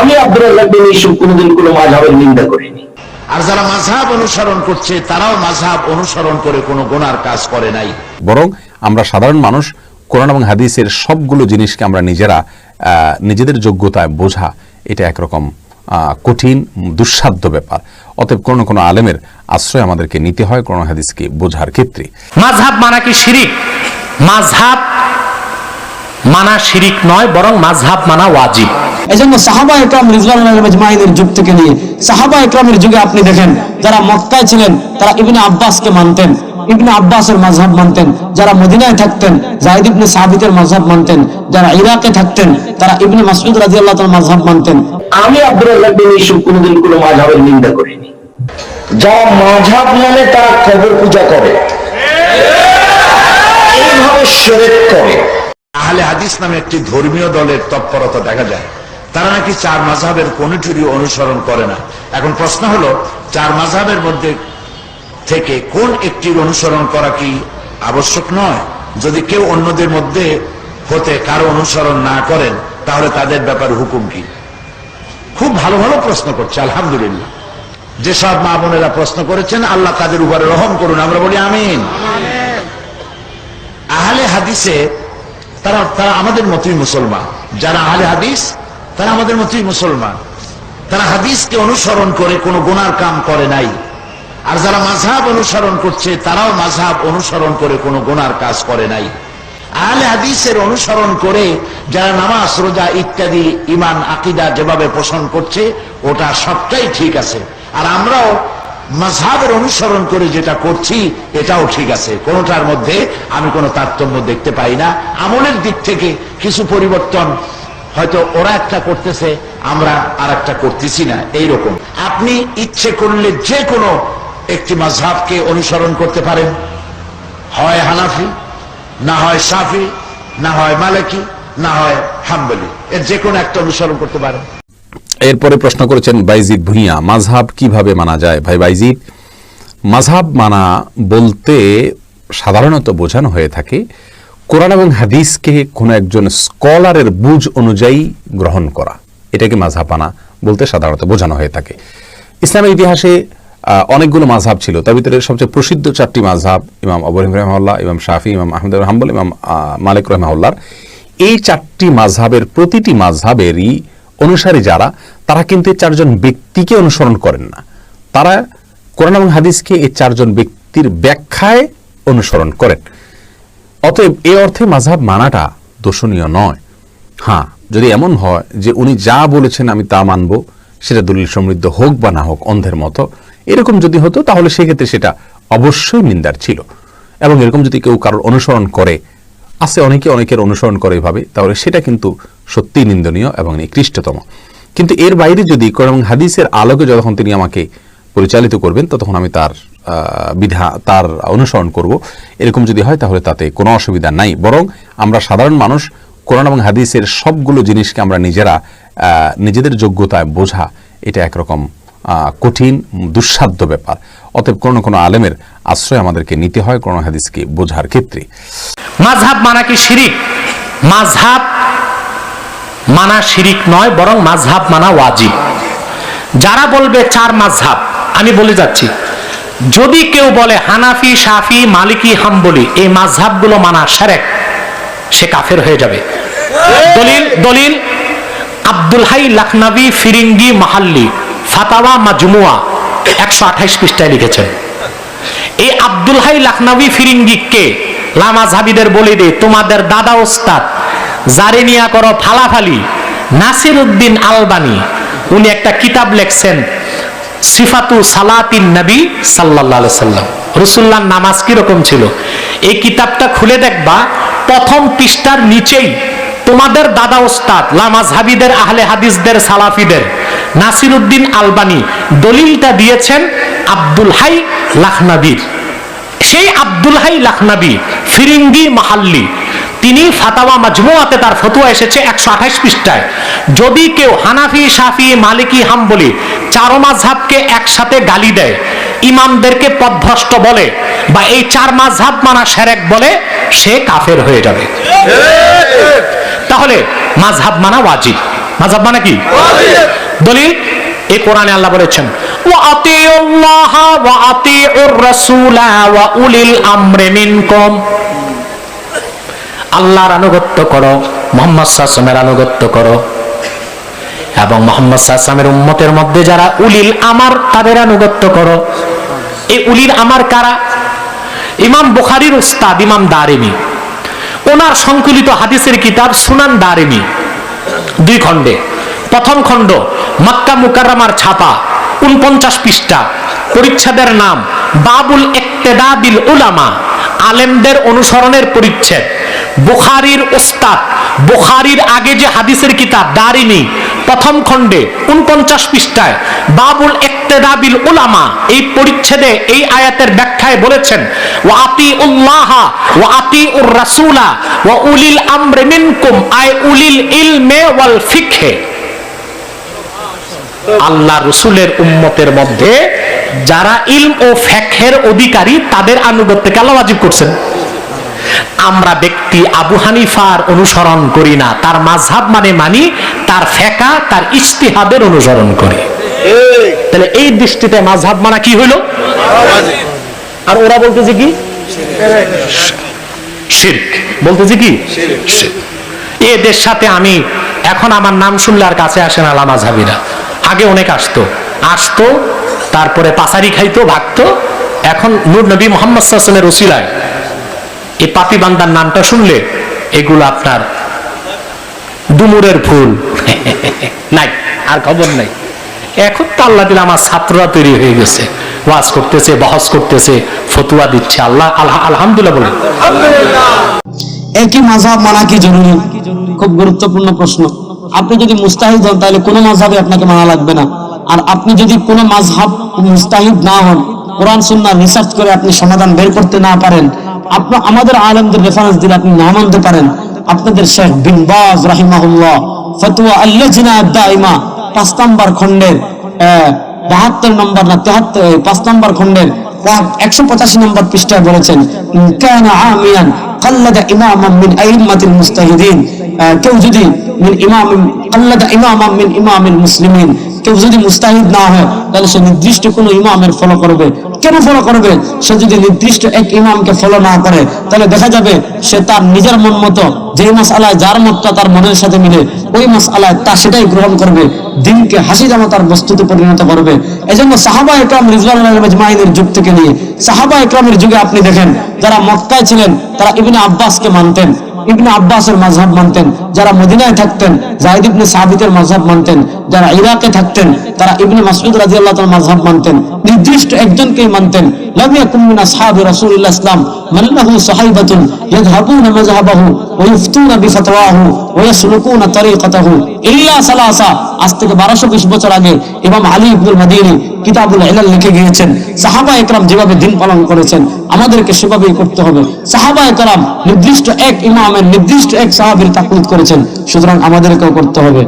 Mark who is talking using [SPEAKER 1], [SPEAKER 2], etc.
[SPEAKER 1] আমি আব্দুল রাজ্জাক বিন ইউসুফ কোনোদিন কোনো মাঝহের নিন্দা করিনি।
[SPEAKER 2] আর যারা মাঝহাব অনুসরণ করছে তারাও মাঝহাব অনুসরণ করে কোনো গোনার কাজ করে নাই।
[SPEAKER 3] বরং আমরা সাধারণ মানুষ কোরআন এবং হাদিসের সবগুলো জিনিসকে আমরা নিজেরা নিজেদের যোগ্যতায় বোঝা এটা একরকম কঠিন দুঃসাধ্য ব্যাপার। অতএব কোনো কোনো আলেমের আশ্রয় আমাদেরকে নিতে হয় কোরআন হাদিসকে বোঝার ক্ষেত্রে।
[SPEAKER 4] মাঝহাব মানা কি শিরিক? মাঝহাব মানা শিরিক নয় বরং মাঝহাব মানা ওয়াজিব।
[SPEAKER 5] এই জন্য সাহাবা একরাম মাজমাইনের যুগ থেকে নিয়ে সাহাবা একরামের যুগে আপনি দেখেন যারা মক্কায় ছিলেন তারা ইবনে আব্বাসকে মানতেন ইবনে আব্বাসের মাঝহাব মানতেন যারা মদিনায় থাকতেন জাহিদ ইবনে সাহাবিতের মাঝহাব মানতেন যারা ইরাকে থাকতেন তারা ইবনে মাসউদ রাদিয়াল্লাহু তাআলার মাঝহাব মানতেন।
[SPEAKER 1] আমি আব্দুল রাজ্জাক বিন ইউসুফ কোনোদিন কোনো মাঝহের নিন্দা করিনি। যারা মাঝহাব মানে তারা কবর পূজা করে। এইভাবে করে।
[SPEAKER 2] আহলে হাদিস নামে একটি ধর্মীয় দলের তৎপরতা দেখা যায়। তারা নাকি চার মাঝহাবের কোনটিরই অনুসরণ করে না। এখন প্রশ্ন হলো, চার মাঝহাবের মধ্যে থেকে কোন একটির অনুসরণ করা কি আবশ্যক নয়? যদি কেউ অন্যদের মধ্যে হতে কারও অনুসরণ না করেন, তাহলে তাদের ব্যাপারে হুকুম কি? খুব ভালো ভালো প্রশ্ন করছে, আলহামদুলিল্লাহ। যেসব মা বোনেরা প্রশ্ন করেছেন, আল্লাহ তাদের উপরে রহম করুন, আমরা বলি আমিন। আহলে হাদিসে তারা তারা আমাদের মতোই মুসলমান। যারা আহলে হাদিস তারা আমাদের মতোই মুসলমান। তারা হাদিসকে অনুসরণ করে কোনো গুনার কাম করে নাই। আর যারা মাঝহাব অনুসরণ করছে, তারাও মাঝহাব অনুসরণ করে কোনো গুনার কাজ করে নাই। আহলে হাদিসের অনুসরণ করে যারা নামাজ, রোজা ইত্যাদি ইমান আকিদা যেভাবে পোষণ করছে, ওটা সবটাই ঠিক আছে। আর আমরাও মাঝহাবের অনুসরণ করে যেটা করছি, এটাও ঠিক আছে। কোনোটার মধ্যে আমি কোনো তারতম্য দেখতে পাই না। আমলের দিক থেকে কিছু পরিবর্তন হয়তো ওরা একটা করতেছে, আমরা আর একটা করতেছি না, এইরকম। আপনি ইচ্ছে করলে যে কোনো একটি মাঝহাবকে অনুসরণ করতে পারেন। হয় হানাফি, না হয় সাফি না হয় মালিকি, না হয় হাম্বলি। এর যে কোনো একটা অনুসরণ করতে পারেন।
[SPEAKER 3] এরপরে প্রশ্ন করেছেন বাইজিদ ভুইয়া, মাঝহাব কীভাবে মানা যায়? ভাই বাইজিদ, মাঝহাব মানা বলতে সাধারণত বোঝানো হয়ে থাকে কোরআন এবং হাদিসকে কোনো একজন স্কলারের বুঝ অনুযায়ী গ্রহণ করা, এটাকে মাঝহাব মানা বলতে সাধারণত বোঝানো হয়ে থাকে। ইসলামের ইতিহাসে অনেকগুলো মাঝহাব ছিল। তার ভিতরে সবচেয়ে প্রসিদ্ধ চারটি মাঝহাব ইমাম আবরিম রহমাল্লাহ ইমাম শাফি, ইমাম আহমদ হাম্বল, ইমাম মালিক রহমাউল্লার এই চারটি মাঝহাবের প্রতিটি মাঝহাবেরই অনুসারী যারা, তারা কিন্তু এই চারজন ব্যক্তিকে অনুসরণ করেন না। তারা কোরআন এবং হাদিসকে এই চারজন ব্যক্তির ব্যাখ্যায় অনুসরণ করেন। অতএব এ অর্থে মাঝহাব মানাটা দোষণীয় নয়। হ্যাঁ যদি এমন হয় যে উনি যা বলেছেন আমি তা মানব, সেটা দলিল সমৃদ্ধ হোক বা না হোক, অন্ধের মতো, এরকম যদি হতো, তাহলে সেক্ষেত্রে সেটা অবশ্যই নিন্দার ছিল। এবং এরকম যদি কেউ কারোর অনুসরণ করে, আছে অনেকে অনেকের অনুসরণ করে এভাবে, তাহলে সেটা কিন্তু সত্যিই নিন্দনীয় এবং নিকৃষ্টতম। কিন্তু এর বাইরে যদি এবং হাদিসের আলোকে যখন তিনি আমাকে পরিচালিত করবেন, ততক্ষণ আমি তার বিধা তার অনুসরণ করব। এরকম যদি হয় তাহলে তাতে কোনো অসুবিধা নাই। বরং আমরা সাধারণ মানুষ, কোরআন এবং হাদিসের সবগুলো জিনিসকে আমরা নিজেরা নিজেদের যোগ্যতায় বোঝা, এটা একরকম কঠিন, দুঃসাধ্য ব্যাপার। অতএব কোনো কোনো আলেমের আশ্রয় আমাদেরকে নিতে হয় কোরআন হাদিসকে বোঝার ক্ষেত্রে।
[SPEAKER 4] মাঝহাব মানা কি শিরিক? মাঝহাব মানা শিরিক নয়, বরং মাঝহাব মানা ওয়াজিব। যারা বলবে চার মাঝহাব আমি বলে যাচ্ছি যদি কেউ বলে হানাফি সাফি মালিকি, হাম্বলি, এই মাঝহাবগুলো মানা সারেক, সে কাফের হয়ে যাবে। দলিল দলিল, আব্দুল হাই লখনবী ফিরিঙ্গি মাহাল্লি, ফাতাওয়া মাজমুয়া, একশো আঠাইশ পৃষ্ঠায় লিখেছেন। এই আব্দুল হাই লখনবী ফিরিঙ্গিকে লামা ঝাবিদের বলে দে, তোমাদের দাদা ওস্তাদ জারে নিয়া করো ফালাফালি নাসির উদ্দিন আলবানি, উনি একটা কিতাব লেখছেন সিফাতু সালাতিন নবী সাল্লাল্লাহু সাল্লাম। রসুল্লাহ নামাজ কীরকম ছিল? এই কিতাবটা খুলে দেখবা, প্রথম পৃষ্ঠার নিচেই তোমাদের দাদা ওস্তাদ লামাজ হাবিদের আহলে হাদিসদের, সালাফিদের, নাসিরুদ্দিন আলবানি দলিলটা দিয়েছেন আব্দুল হাই লাখনাবির। সেই আব্দুল হাই লাখনাবি, ফিরিঙ্গি মাহাল্লি, তিনি ফাতাওয়া মাজমুয়াতে তার ফতুয়া এসেছে একশো আঠাশ পৃষ্ঠায়। যদি কেউ হানাফি সাফি মালিকি, হাম্বলি চারো মাঝহাবকে একসাথে গালি দেয়। ইমামদেরকে পথভ্রষ্ট বলে বা এই চার মাঝহাব মানা সেরেক বলে সে কাফের হয়ে যাবে। তাহলে মাঝহাব মানা ওয়াজিব। মাঝহাব মানে কি? দলিল, এই কোরআনে আল্লাহ বলেছেন আল্লাহর আনুগত্য করো, মোহাম্মদ সাল্লামের আনুগত্য করো। এবং মোহাম্মদ সাল্লামের উম্মতের মধ্যে যারা উলিল আমার, তাদের আনুগত্য করো। এই উলিল আমার কারা? ইমাম বুখারীর উস্তাদ, ইমাম দারিমি। ওনার সংকলিত হাদিসের কিতাব সুনান দারিমি। দুই খণ্ডে। প্রথম খণ্ড, মক্কা মুকাররমার ছাপা, উনপঞ্চাশ পৃষ্ঠা। পরিচ্ছেদের নাম, বাবুল ইক্তেদা বিল উলামা। আলেমদের অনুসরণের পরিচ্ছেদ। বুখারীর ওস্তাদ বুখারীর আগে যে হাদিসের কিতাব, দারিমি, প্রথম খণ্ডে, উনপঞ্চাশ পৃষ্ঠায়, বাবুল ইক্তেদা বিল উলামা এই পরিচ্ছেদে, এই আয়াতের ব্যাখ্যায় বলেছেন, ওয়া আতি উল্লাহ ওয়া আতি উর রাসূলা, ওয়া উলিল আমরি মিনকুম, আই উলিল ইলমে ওয়াল ফিকহে। আল্লাহ রসুলের উম্মতের মধ্যে যারা ইলম ও ফেকের অধিকারী, তাদের আনুগত্যকে আল্লাহ ওয়াজিব করছেন। আমরা ব্যক্তি আবু হানিফার অনুসরণ করি না। তার মাঝহাব মানে মানি তার ফেকা তার ইস্তিহাদের অনুসরণ করি। তাহলে এই দৃষ্টিতে মাঝহাব মানা কি হইল? আর ওরা বলতেছে কি? শিরক। বলতেছে কি। এদের সাথে আমি এখন আমার নাম শুনলে আর কাছে আসে না লামাঝাবিরা আগে অনেক আসতো। আসতো তারপরে পাসারি খাইতো ভাগতো। এখন নূর নবী মোহাম্মদ সাসনের ওসিলায়। এই পাপি বান্দার নামটা শুনলে এগুলো আপনার ডুমুরের ফুল নাই, আর খবর নাই। এখন তো আল্লাহ দিলে আমার ছাত্ররা তৈরি হয়ে গেছে। ওয়াজ করতেছে, বহস করতেছে, ফতুয়া দিচ্ছে আল্লাহ। আল্লাহ আলহামদুলিল্লাহ বলে
[SPEAKER 5] একই মাঝহাব মানা কি জরুরি? খুব গুরুত্বপূর্ণ প্রশ্ন। আপনি যদি মুস্তাহিদ হন, তাহলে কোনো মাঝহাবে আপনাকে মানা লাগবে না। আর আপনি যদি কোনো মাঝহাব মুস্তাহিদ না হন, কোরআন, সুন্নাহ রিসার্চ করে আপনি সমাধান বের করতে না পারেন আমাদের আলেমদের রেফারেন্স দিলে আপনি না মানতে পারেন। আপনাদের শেখ বিন বাজ রাহিমাহুল্লাহ ফতুয়া আল্লাজিনা দাইমা পাঁচ নাম্বার খণ্ডের আহ, বাহাত্তর নম্বর না তেহাত্তর পাঁচ নম্বর খণ্ডের একশো পঁচাশি নম্বর পৃষ্ঠায় বলেছেন আমিয়ান কাল্লাদা ইমামান মিন আইম্মাতিল মুস্তাহিদিন। কেউ যদি মিন ইমাম কাল্লাদা ইমামান মিন ইমামিল মুসলিমিন কেউ যদি মুস্তাহিদ না হয়, তাহলে সে নির্দিষ্ট কোনো ইমামের ফলো করবে। কেন ফলো করবে? সে যদি নির্দিষ্ট এক ইমামকে ফলো না করে, তাহলে দেখা যাবে সে তার নিজের মন মতো যে মাসালায় যার মতটা তার মনের সাথে মিলে, ওই মাসালায় তা সেটাই গ্রহণ করবে। দিনকে হাসি জামাতার বস্তুতে পরিণত করবে। এজন্য সাহাবা একরাম রিজওয়ানের যুগ থেকে নিয়ে, সাহাবা একরামের যুগে আপনি দেখেন, যারা মক্কায় ছিলেন, তারা ইবনে আব্বাসকে মানতেন। ইবনে আব্বাসের মাযহাব মানতেন, যারা মদিনায় থাকতেন জাহিদ ইবনে সাবিতের মাযহাব মানতেন, যারা ইরাকে থাকতেন, তারা ইবনে মাসুদ রাজি আল্লাহ মাযহাব মানতেন। নির্দিষ্ট একজনকেই মানতেন লাম ইয়াকুম মিন আসহাবি রাসূলিল্লাহ ইসলাম মান লাহু সাহাইবাতুন ইয়াযহাবুনা মাযহাবাহু ওয়া ইফতুনা বিফতওয়াহু ওয়া ইয়াসলুকুনা তরিকাতাহু ইল্লা আজ থেকে 1220 বছর আগে ইমাম আলী ইবনুল মাদিনী কিতাবুল ইলাল লিখে গিয়েছেন, সাহাবা একরাম যেভাবে দিন পালন করেছেন, আমাদেরকে সেভাবেই করতে হবে। সাহাবা একরাম নির্দিষ্ট এক ইমামের নির্দিষ্ট এক সাহাবীর তাকলিদ করেছেন, সুতরাং আমাদেরকেও করতে হবে।